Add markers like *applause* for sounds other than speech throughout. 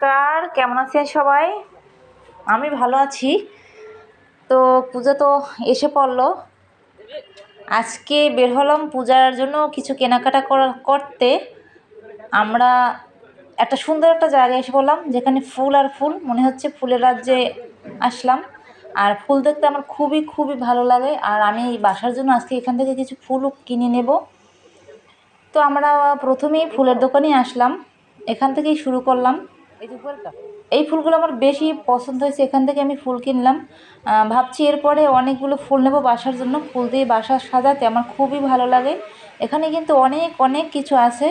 কার কেমন আছেন সবাই? আমি ভালো আছি। তো পূজা তো এসে পড়ল। আজকে বের হলাম পূজার জন্য কিছু কেনাকাটা করা- করতে। আমরা একটা সুন্দর একটা জায়গায় এসে পড়লাম, যেখানে ফুল আর ফুল, মনে হচ্ছে ফুলের রাজ্যে আসলাম। আর ফুল দেখতে আমার খুবই খুবই ভালো লাগে। আর আমি বাসার জন্য আজকে এখান থেকে কিছু ফুলও কিনে নেব। তো আমরা প্রথমেই ফুলের দোকানেই আসলাম। এখান থেকেই শুরু করলাম। এই ফুলগুলো আমার বেশি পছন্দ হয়েছে। এখান থেকে আমি ফুল কিনলাম। ভাবছি এরপরে অনেকগুলো ফুল নেব বাসার জন্য। ফুল দিয়ে বাসা সাজাতে আমার খুবই ভালো লাগে। এখানে কিন্তু অনেক অনেক কিছু আছে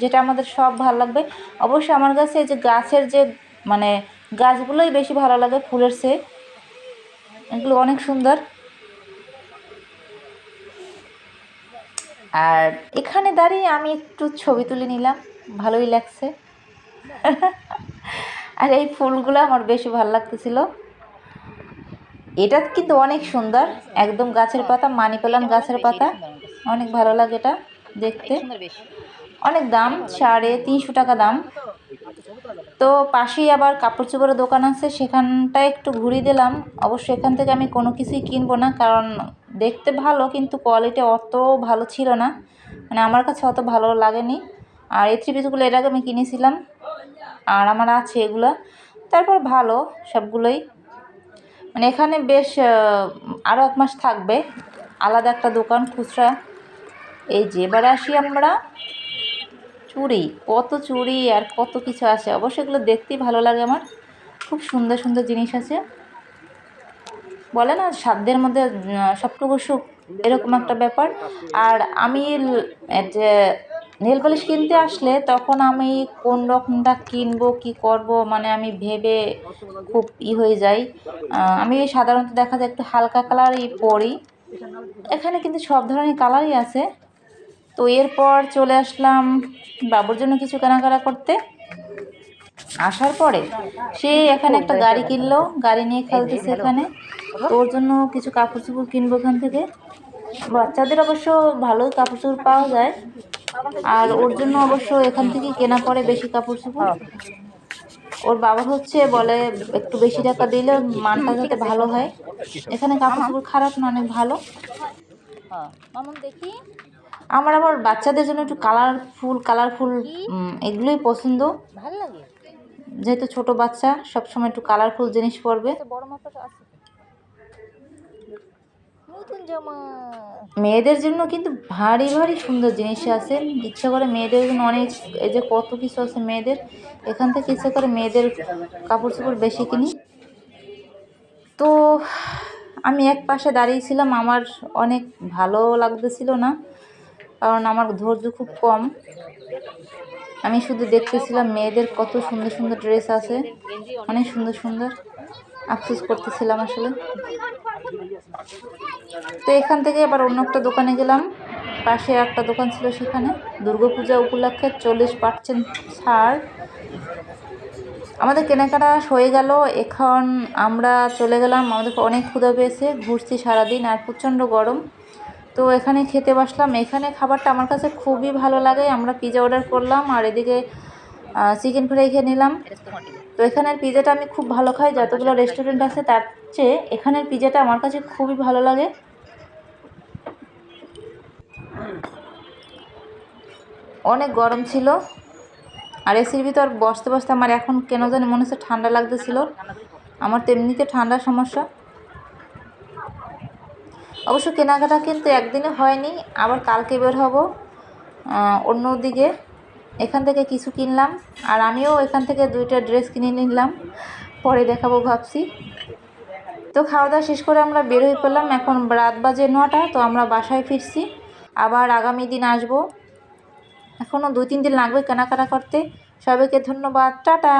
যেটা আমাদের সব ভালো লাগবে। অবশ্যই আমার কাছে যে গাছের যে মানে গাছগুলোই বেশি ভালো লাগে ফুলের সে এগুলো অনেক সুন্দর। আর এখানে দাঁড়িয়ে আমি একটু ছবি তুলে নিলাম। ভালোই লাগছে। *laughs* আর এই ফুলগুলো আমার বেশি ভালো লাগতেছিল। এটা কিন্তু অনেক সুন্দর একদম গাছের পাতা মানি প্লান্ট গাছের পাতা। অনেক ভালো লাগে এটা দেখতে। অনেক দাম সাড়ে তিনশো টাকা দাম। তো পাশেই আবার কাপড় চোপড়ের দোকান আছে সেখানটায় একটু ঘুরিয়ে দিলাম। অবশ্য এখান থেকে আমি কোনো কিছুই কিনবো না কারণ দেখতে ভালো কিন্তু কোয়ালিটি অত ভালো ছিল না। মানে আমার কাছে অত ভালো লাগেনি। আর এই থ্রি পিসগুলো এর আগে আমি কিনেছিলাম। আর আমার আছে এগুলো। তারপর ভালো সবগুলোই। মানে এখানে বেশ আরও এক মাস থাকবে। আলাদা একটা দোকান, খুচরা। এই যে, এবারে আসি আমরা চুড়ি কত চুড়ি আর কত কিছু আছে। অবশ্যই এগুলো দেখতেই ভালো লাগে আমার। খুব সুন্দর সুন্দর জিনিস আছে। বলে না, সাধ্যের মধ্যে সবটুকু সুখ এরকম একটা ব্যাপার। আর আমি যে নেল পালিশ কিনতে আসলে তখন আমি কোন রকমটা কিনবো, কি করব মানে আমি ভেবে খুব ই হয়ে যাই। আমি সাধারণত দেখা যায় একটু হালকা কালারই পরি। এখানে কিন্তু সব ধরনের কালারই আছে। তো এরপর চলে আসলাম বাবুর জন্য কিছু কেনাকাটা করতে। আসার পরে সে এখানে একটা গাড়ি কিনলো, গাড়ি নিয়ে খেলতেছে এখানে। ওর জন্য কিছু কাপড় চোপড় কিনবো এখান থেকে। বাচ্চাদের অবশ্য ভালোই কাপড় চোপড় পাওয়া যায়। আর ওর জন্য অবশ্য এখান থেকে কেনা পড়ে বেশি কাপড় চোপড় ওর বাবা হচ্ছে বলে একটু বেশি টাকা দিলে মানটা যাতে ভালো হয়। এখানে কাপড় চোপড় খারাপ না অনেক ভালো। দেখি আমার আবার বাচ্চাদের জন্য একটু কালারফুল কালারফুল এগুলোই পছন্দ। ভালো লাগে? যেহেতু ছোট বাচ্চা সবসময় একটু কালারফুল জিনিস পরবে। বড় আছে। নতুন জামা। মেয়েদের জন্য কিন্তু ভারী ভারী সুন্দর জিনিস আছে। ইচ্ছা করে মেয়েদের জন্য অনেক, এই যে কত কিছু আছে মেয়েদের, এখান থেকে ইচ্ছা করে মেয়েদের কাপড় চোপড় বেশি কিনি। তো আমি এক পাশে দাঁড়িয়েছিলাম আমার অনেক ভালো লাগতেছিল না, কারণ আমার ধৈর্য খুব কম। আমি শুধু দেখতেছিলাম মেয়েদের কত সুন্দর সুন্দর ড্রেস আছে, অনেক সুন্দর সুন্দর। আফসোস করতেছিলাম আসলে। তো এখান থেকে আবার অন্য একটা দোকানে গেলাম। পাশে একটা দোকান ছিল সেখানে। দুর্গাপূজা উপলক্ষে চল্লিশ পার্সেন্ট ছাড়। আমাদের কেনাকাটা হয়ে গেল। এখন আমরা চলে গেলাম। আমাদের অনেক ক্ষুধা পেয়েছে। ঘুরছি সারাদিন আর প্রচণ্ড গরম। তো এখানে খেতে বসলাম। এখানে খাবারটা আমার কাছে খুবই ভালো লাগে। আমরা পিজা অর্ডার করলাম আর এদিকে চিকেন ফ্রাই খেয়ে নিলাম। তো এখানের পিজাটা আমি খুব ভালো খাই, যতগুলো রেস্টুরেন্ট আছে তার চেয়ে এখানের পিজাটা আমার কাছে খুবই ভালো লাগে। অনেক গরম ছিল, আর এসির ভিতর বসতে বসতে আমার এখন কেন জানি মনে হচ্ছে ঠান্ডা লাগতেছিল। আমার তো এমনিতে ঠান্ডার সমস্যা। অবশ্য কেনাকাটা কিন্তু একদিনে হয়নি, আবার কালকে বের হব অন্য দিকে এখান থেকে কিছু কিনলাম, আর আমিও এখান থেকে দুইটা ড্রেস কিনে নিলাম। পরে দেখাবো, ভাবছি। তো খাওয়া দাওয়া শেষ করে আমরা বের হয়ে পড়লাম। এখন রাত বাজে নটা, তো আমরা বাসায় ফিরছি। আবার আগামী দিন আসব। এখনও দুই তিন দিন লাগবে কেনাকাটা করতে। সবাইকে ধন্যবাদ। টাটা!